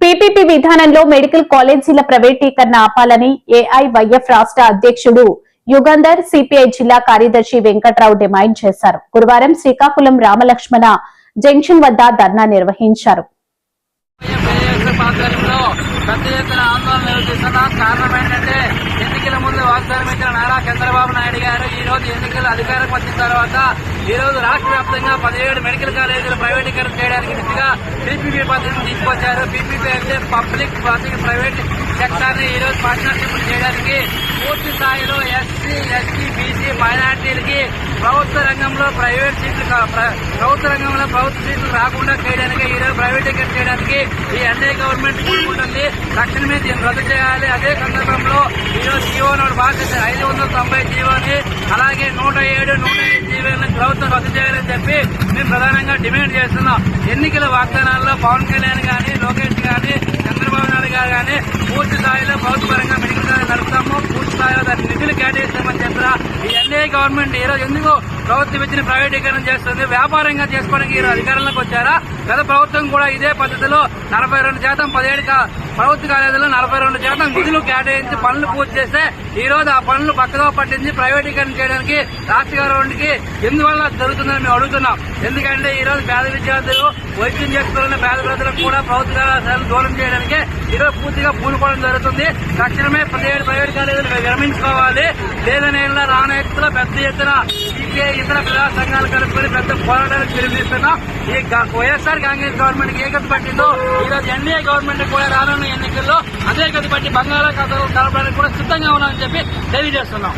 PPP విధానంలో medical కాలేజీల ప్రైవేటీకరణ ఆపాలని ఏఐవైఎఫ్ రాష్ట్ర అధ్యక్షుడు యుగంధర్ సిపిఐ జిల్లా కార్యదర్శి వెంకట్రావు డిమాండ్ చేశారు. గురువారం శ్రీకాకుళం రామలక్ష్మణ జంక్షన్ వద్ద ధర్నా నిర్వహించారు. పెద్ద ఎత్తున ఆందోళన నిర్వహిస్తున్నాం కారణం ఏంటంటే ఎన్నికల ముందు వాగ్దానం ఇచ్చిన నారా చంద్రబాబు నాయుడు గారు ఈ రోజు ఎన్నికలు అధికారం వచ్చిన తర్వాత ఈ రోజు రాష్ట్ర వ్యాప్తంగా పదిహేడు మెడికల్ కాలేజీలు ప్రైవేటీకరణ చేయడానికి దిశగా పీపీపీ పద్ధతిని తీసుకొచ్చారు. పీపీపీ అంటే పబ్లిక్ పబ్లిక్ ప్రైవేట్ సెక్టార్ని ఈ రోజు పార్ట్నర్షిప్ చేయడానికి పూర్తి స్థాయిలో ఎస్సీ ఎస్టీ బీసీ మైనార్టీలకి ప్రభుత్వ రంగంలో ప్రైవేట్ సీట్లు కా- ప్రభుత్వ రంగంలో ప్రభుత్వ సీట్లు రాకుండా చేయడానికి ఈ రోజు ప్రైవేటీకరణ చేయడానికి ఈ ఎన్ఐ గవర్నమెంట్ కూడుకుంటుంది తక్షణమే దీన్ని రద్దు చేయాలి. అదే సందర్భంలో ఈ రోజు జీవో నోటు బాధ్యత ఐదు వందల తొంభై జీవోని అలాగే నూట ఏడు నూట ఐదు జీవోని ప్రభుత్వం రద్దు చేయాలని చెప్పి మేము ప్రధానంగా డిమాండ్ చేస్తున్నాం. ఎన్నికల వాగ్దానాల్లో పవన్ కళ్యాణ్ గాని లోకేష్ గాని చంద్రబాబు నాయుడు గారు గాని పూర్తి స్థాయిలో ప్రభుత్వ పరంగా మెడికల్ కాలేజ్ నడుపుతాము. పూర్తి స్థాయిలో దాని నిధులు కేటాయి గవర్నమెంట్ ఈ రోజు ఎందుకు ప్రభుత్వం ఇచ్చిన ప్రైవేటీకరణ చేస్తుంది? వ్యాపారంగా చేసుకోవడానికి ఈరోజు అధికారంలోకి వచ్చారా? గత ప్రభుత్వం కూడా ఇదే పద్ధతిలో నలభై రెండు శాతం పదిహేడు ప్రభుత్వ కాలేజీలో నలభై రెండు శాతం నిధులు కేటాయించి పనులు పూర్తి చేస్తే ఈ రోజు ఆ పనులు పక్కదో పట్టించి ప్రైవేటీకరణ చేయడానికి రాష్ట్ర గవర్నమెంట్కి ఎందువల్ల జరుగుతుందని మేము అడుగుతున్నాం. ఎందుకంటే ఈ రోజు పేద విద్యార్థులు వైద్యం చేస్తున్న పేద ప్రజలకు కూడా ప్రభుత్వ కళాశాలను దూరం చేయడానికి ఈ రోజు పూర్తిగా పూనుకోవడం జరుగుతుంది. తక్షణమే పదిహేడు ప్రైవేట్ కాలేజీలు విరమించుకోవాలి. లేదనే ఏళ్ళ రాను ఎత్తులో పెద్ద ఎత్తున సిపిఐ ఇతర ప్రజా సంఘాలు కలుపుకొని పెద్ద పోరాటానికి పిలుపునిస్తున్నాం ఈ వైఎస్ఆర్ కాంగ్రెస్ గవర్నమెంట్ ఏ గతి పట్టిందో ఈరోజు ఎన్డీఏ గవర్నమెంట్ కూడా రానున్న ఎన్నికల్లో అదే గతి పట్టి బంగాళాఖాతంలో కలపడానికి కూడా సిద్ధంగా ఉన్నామని చెప్పి తెలియజేస్తున్నాం.